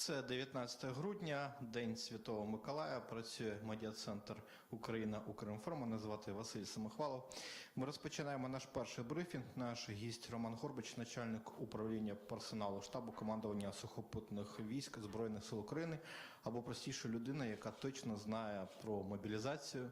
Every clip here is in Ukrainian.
Це 19 грудня, День Святого Миколая. Працює медіа-центр Україна Укрінформ. Мене звати Василь Самохвалов. Ми розпочинаємо наш перший брифінг. Наш гість Роман Горбач, начальник управління персоналу штабу командування сухопутних військ Збройних сил України, або простіше людина, яка точно знає про мобілізацію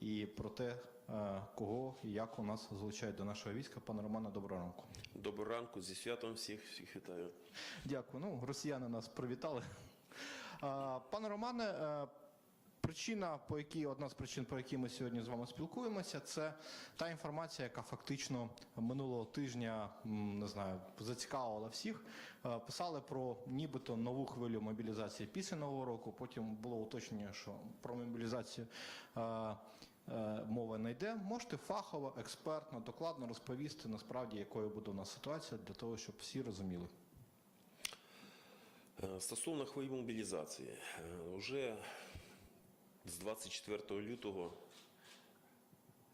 і про те, кого і як у нас залучають до нашого війська. Пане Романе, доброго ранку. Доброго ранку, зі святом всіх, всіх вітаю. Дякую. Ну, росіяни нас привітали. Пане Романе, е, причина, по якій одна з причин, по якій ми сьогодні з вами спілкуємося, це та інформація, яка фактично минулого тижня не знаю, зацікавила всіх. Е, Писали про нібито нову хвилю мобілізації після нового року. Потім було уточнення, що про мобілізацію. Е, е, Мова не йде, можете фахово, експертно, докладно розповісти насправді, якою буде у нас ситуація, для того, щоб всі розуміли. Е, Стосовно хвилі мобілізації, вже з 24 лютого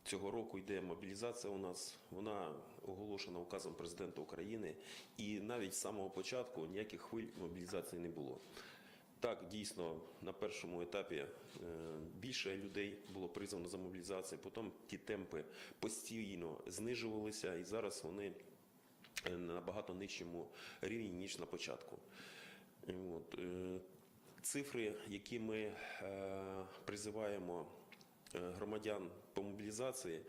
цього року йде мобілізація у нас. Вона оголошена указом президента України, і навіть з самого початку ніяких хвиль мобілізації не було. Так, дійсно, на першому етапі е, більше людей було призвано за мобілізацію, потім ті темпи постійно знижувалися, і зараз вони е, на набагато нижчому рівні, ніж на початку. От, е, цифри, які ми призиваємо громадян по мобілізації,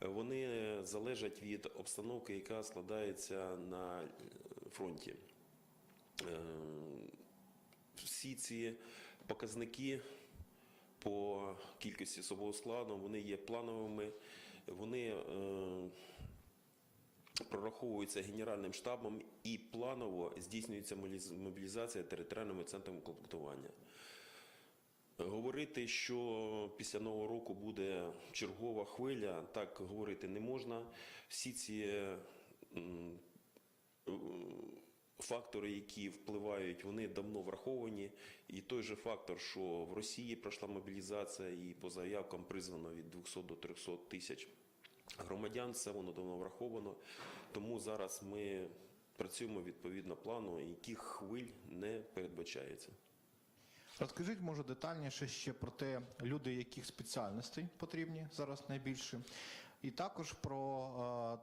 вони залежать від обстановки, яка складається на фронті. Всі ці показники по кількості особового складу вони є плановими, вони е, прораховуються Генеральним штабом і планово здійснюється мобілізація територіальними центрами комплектування. Говорити, що після нового року буде чергова хвиля, так говорити не можна. Всі ці фактори, які впливають, вони давно враховані. І той же фактор, що в Росії пройшла мобілізація, і по заявкам призвано від 200 до 300 тисяч громадян, це воно давно враховано. Тому зараз ми працюємо відповідно плану, яких хвиль не передбачається. Розкажіть, може, детальніше ще про те, люди, яких спеціальностей потрібні зараз найбільше, і також про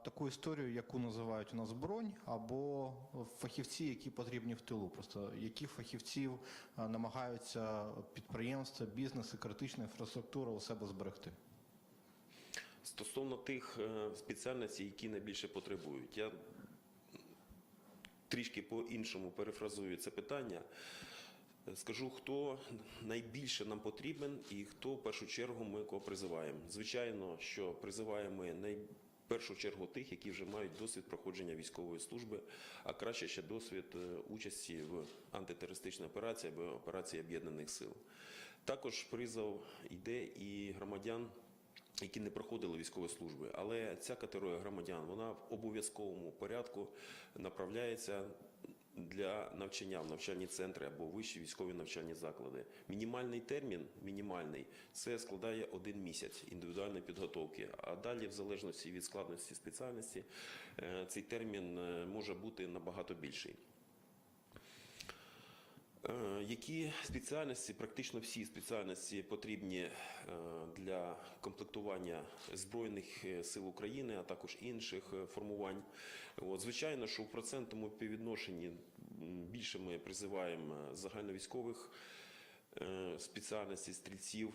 е, таку історію, яку називають у нас бронь, або фахівці, які потрібні в тилу. Просто яких фахівців е, намагаються підприємства, бізнеси, критична інфраструктура у себе зберегти. Стосовно тих е, спеціальностей, які найбільше потребують, я трішки по-іншому перефразую це питання. Скажу, хто найбільше нам потрібен і хто в першу чергу ми кого призиваємо. Звичайно, що призиваємо ми най... першу чергу тих, які вже мають досвід проходження військової служби, а краще ще досвід е, участі в антитерористичній операції або операції об'єднаних сил. Також призов йде і громадян які не проходили військової служби. Але ця категорія громадян вона в обов'язковому порядку направляється для навчання в навчальні центри або вищі військові навчальні заклади. Мінімальний термін, мінімальний, це складає один місяць індивідуальної підготовки. А далі, в залежності від складності спеціальності, е, цей термін е, може бути набагато більший. Е, Які спеціальності, практично всі спеціальності потрібні е, для комплектування Збройних е, сил України, а також інших формувань. Звичайно, що в процентному співвідношенні більше ми призиваємо загальновійськових спеціальностей стрільців.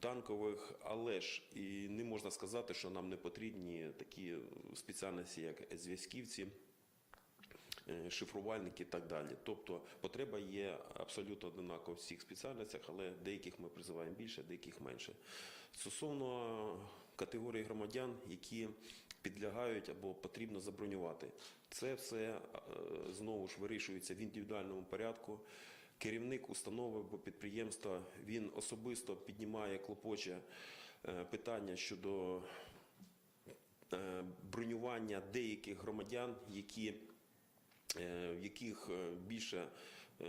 Танкових, але ж і не можна сказати, що нам не потрібні такі спеціальності, як зв'язківці, шифрувальники і так далі. Тобто потреба є абсолютно однакова в всіх спеціальностях, але деяких ми призиваємо більше, деяких менше. Стосовно категорії громадян, які підлягають або потрібно забронювати, це все е, знову ж вирішується в індивідуальному порядку. Керівник установи або підприємства він особисто піднімає клопоче е, питання щодо е, бронювання деяких громадян, які е, в яких е, більше е,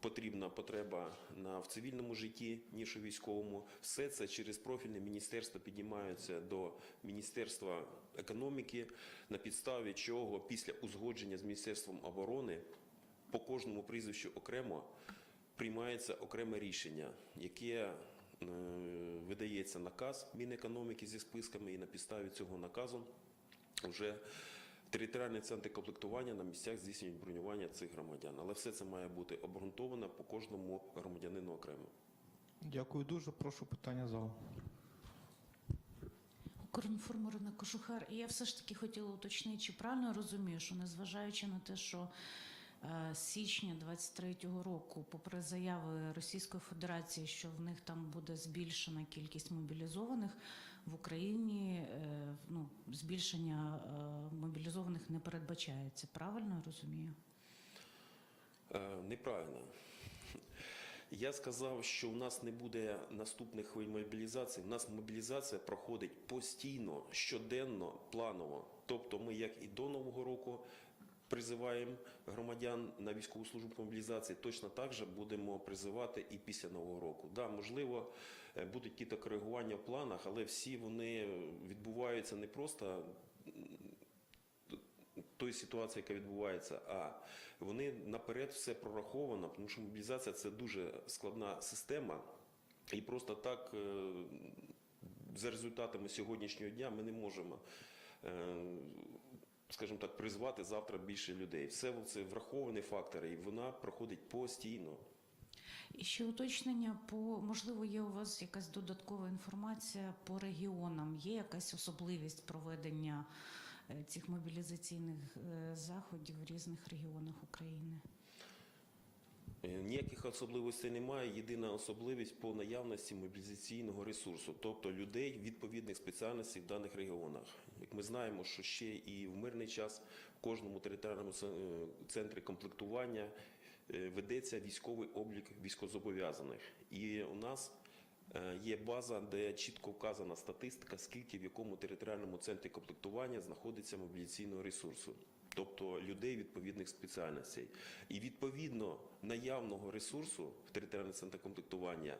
потрібна потреба на в цивільному житті ніж у військовому, все це через профільне міністерство піднімається до міністерства економіки, на підставі чого після узгодження з міністерством оборони по кожному прізвищу окремо приймається окреме рішення, яке е, видається наказ Мінекономіки зі списками, і на підставі цього наказу вже територіальні центри комплектування на місцях здійснюють бронювання цих громадян. Але все це має бути обґрунтовано по кожному громадянину окремо. Дякую дуже. Прошу питання залу. Укрінформерна Кожухар. І я все ж таки хотіла уточнити, чи правильно я розумію, що незважаючи на те, що е, з січня 23-го року, попри заяви Російської Федерації, що в них там буде збільшена кількість мобілізованих в Україні, е, ну, збільшення е, мобілізованих не передбачається. Правильно я розумію? Е, Неправильно. Я сказав, що у нас не буде наступних хвиль мобілізації. У нас мобілізація проходить постійно, щоденно, планово. Тобто ми, як і до Нового року, призиваємо громадян на військову службу по мобілізації, точно так же будемо призивати і після Нового року. Да, можливо, е, будуть якісь коригування в планах, але всі вони відбуваються не просто тої ситуації, яка відбувається, а вони наперед все прораховано, тому що мобілізація це дуже складна система, і просто так е, за результатами сьогоднішнього дня ми не можемо. Скажімо так, призвати завтра більше людей. Все це враховані фактори, і вона проходить постійно. І ще уточнення по можливо, є у вас якась додаткова інформація по регіонам. Є якась особливість проведення е, цих мобілізаційних е, заходів в різних регіонах України? Е, Ніяких особливостей немає. Єдина особливість по наявності мобілізаційного ресурсу, тобто людей відповідних спеціальностей в даних регіонах. Як ми знаємо, що ще і в мирний час в кожному територіальному е, центрі комплектування е, ведеться військовий облік військовозобов'язаних. І у нас є база, де чітко вказана статистика, скільки в якому територіальному центрі комплектування знаходиться мобілізаційного ресурсу. Тобто людей відповідних спеціальностей. І відповідно наявного ресурсу в територіальних центрах комплектування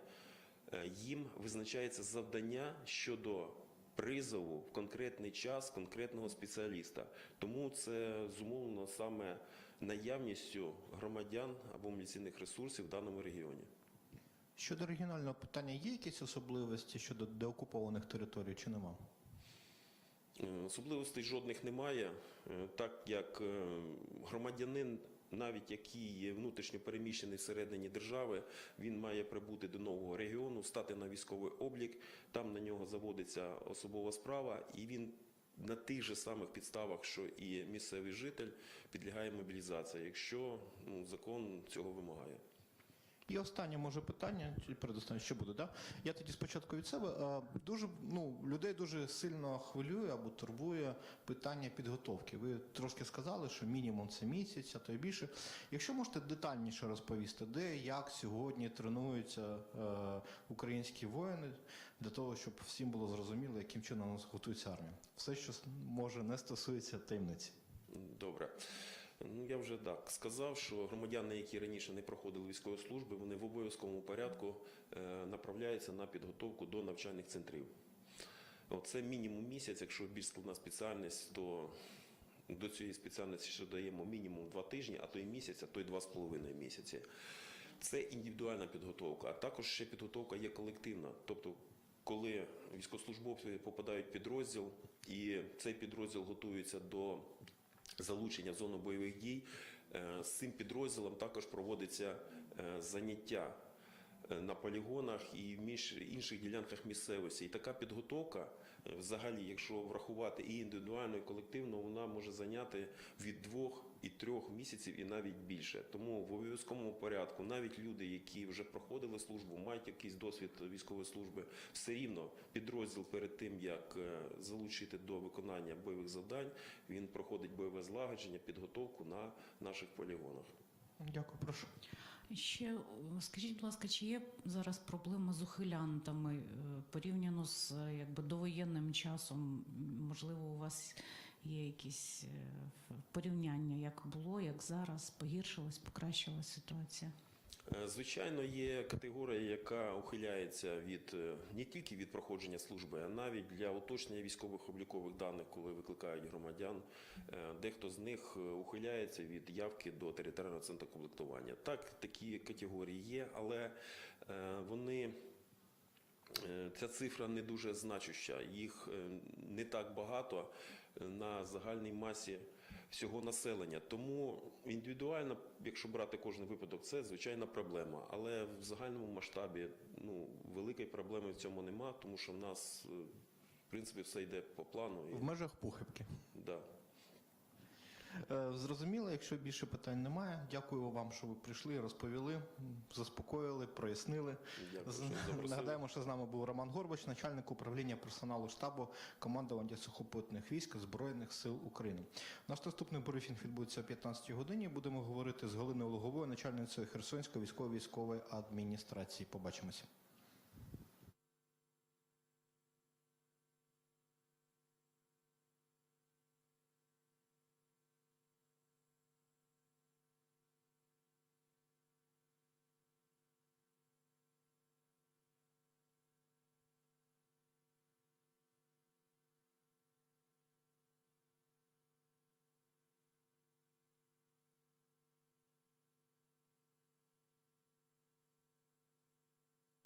е, їм визначається завдання щодо призову в конкретний час конкретного спеціаліста. Тому це зумовлено саме наявністю громадян або міліційних ресурсів в даному регіоні. Щодо регіонального питання, є якісь особливості щодо деокупованих територій чи нема? Е, Особливостей жодних немає, е, так як е, громадянин, навіть який є внутрішньо переміщений всередині держави, він має прибути до нового регіону, стати на військовий облік, там на нього заводиться особова справа, і він на тих же самих підставах, що і місцевий житель, підлягає мобілізації, якщо ну, закон цього вимагає. І останнє може питання, чи передостаннє, що буде, да? Я тоді спочатку від себе. Дуже ну людей дуже сильно хвилює або турбує питання підготовки. Ви трошки сказали, що мінімум це місяць, а то й більше. Якщо можете детальніше розповісти, де як сьогодні тренуються е, українські воїни для того, щоб всім було зрозуміло, яким чином у нас готується армія. Все, що може не стосується таємниці. Добре. Ну, я вже так сказав, що громадяни, які раніше не проходили військової служби, вони в обов'язковому порядку е, направляються на підготовку до навчальних центрів. Це мінімум місяць, якщо більш складна спеціальність, то до цієї спеціальності ще даємо мінімум два тижні, а то й місяць, а то й два з половиною місяці. Це індивідуальна підготовка, а також ще підготовка є колективна. Тобто, коли військовослужбовці попадають в підрозділ, і цей підрозділ готується до залучення в зону бойових дій, е, з цим підрозділом також проводиться е, заняття е, на полігонах і між інших ділянках місцевості. І така підготовка, взагалі, якщо врахувати і індивідуально, і колективно, вона може зайняти від двох і трьох місяців, і навіть більше. Тому в обов'язковому порядку навіть люди, які вже проходили службу, мають якийсь досвід військової служби, все рівно підрозділ перед тим, як е, залучити до виконання бойових завдань, він проходить бойове злагодження, підготовку на наших полігонах. Дякую, прошу. Ще скажіть, будь ласка, чи є зараз проблема з ухилянтами е, порівняно з е, якби довоєнним часом? Можливо, у вас є якісь е, порівняння, як було, як зараз, погіршилась, покращилась ситуація? Е, Звичайно, є категорія, яка ухиляється від е, не тільки від проходження служби, а навіть для уточнення військових облікових даних, коли викликають громадян. Дехто з них ухиляється від явки до територіального центру комплектування. Так, такі категорії є, але вони. Ця цифра не дуже значуща, їх не так багато на загальній масі всього населення. Тому індивідуально, якщо брати кожен випадок, це звичайна проблема. Але в загальному масштабі ну, великої проблеми в цьому нема, тому що в нас, е, в принципі, все йде по плану. І, В межах похибки. да. Е, Зрозуміло, якщо більше питань немає. Дякую вам, що ви прийшли, розповіли, заспокоїли, прояснили. Дякую. Нагадаємо, що з нами був Роман Горбач, начальник управління персоналу штабу командування сухопутних військ Збройних сил України. Наш наступний брифінг відбудеться о 15 годині. Будемо говорити з Галиною Луговою, начальницею Херсонської військово-військової адміністрації. Побачимося.